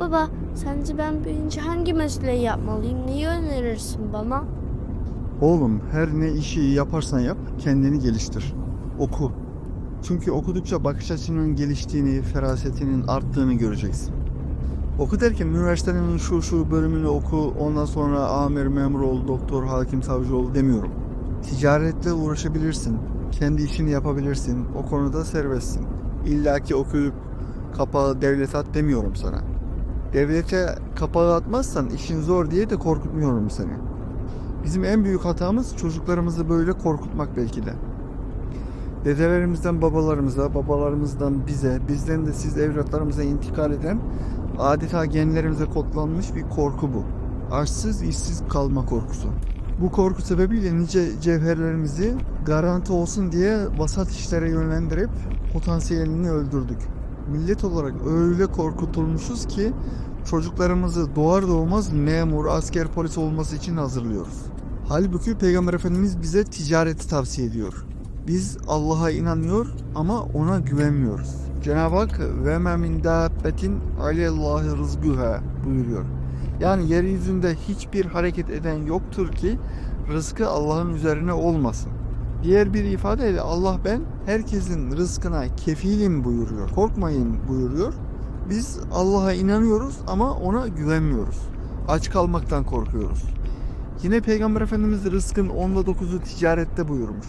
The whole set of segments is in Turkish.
Baba, sence ben büyüyünce hangi mesleği yapmalıyım? Neyi önerirsin bana? Oğlum her ne işi yaparsan yap kendini geliştir. Oku. Çünkü okudukça bakış açının geliştiğini, ferasetinin arttığını göreceksin. Oku derken üniversitenin şu şu bölümünü oku, ondan sonra amir, memur ol, doktor, hakim, savcı ol demiyorum. Ticaretle uğraşabilirsin, kendi işini yapabilirsin, o konuda serbestsin. İlla ki okuyup kapağı devlete at demiyorum sana. Devlete kapağı atmazsan işin zor diye de korkutmuyorum seni. Bizim en büyük hatamız çocuklarımızı böyle korkutmak belki de. Dedelerimizden babalarımıza, babalarımızdan bize, bizden de siz evlatlarımıza intikal eden adeta genlerimize kodlanmış bir korku bu. Açsız işsiz kalma korkusu. Bu korku sebebiyle nice cevherlerimizi garanti olsun diye vasat işlere yönlendirip potansiyelini öldürdük. Millet olarak öyle korkutulmuşuz ki çocuklarımızı doğar doğmaz memur, asker, polis olması için hazırlıyoruz. Halbuki Peygamber Efendimiz bize ticareti tavsiye ediyor. Biz Allah'a inanıyor ama ona güvenmiyoruz. Cenab-ı Hak ve me min dabbetin alellahi buyuruyor. Yani yeryüzünde hiçbir hareket eden yoktur ki rızkı Allah'ın üzerine olmasın. Diğer bir ifadeyle Allah ben herkesin rızkına kefilim buyuruyor. Korkmayın buyuruyor. Biz Allah'a inanıyoruz ama ona güvenmiyoruz. Aç kalmaktan korkuyoruz. Yine Peygamber Efendimiz rızkın onda dokuzu ticarette buyurmuş.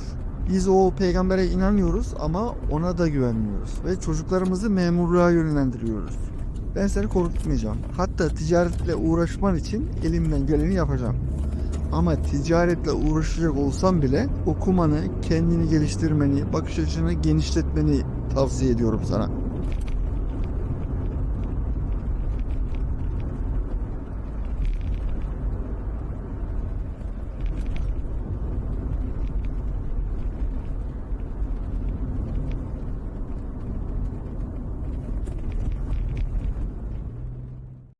Biz o peygambere inanıyoruz ama ona da güvenmiyoruz. Ve çocuklarımızı memurluğa yönlendiriyoruz. Ben seni korkutmayacağım. Hatta ticaretle uğraşman için elimden geleni yapacağım. Ama ticaretle uğraşacak olsam bile okumanı, kendini geliştirmeni, bakış açını genişletmeni tavsiye ediyorum sana.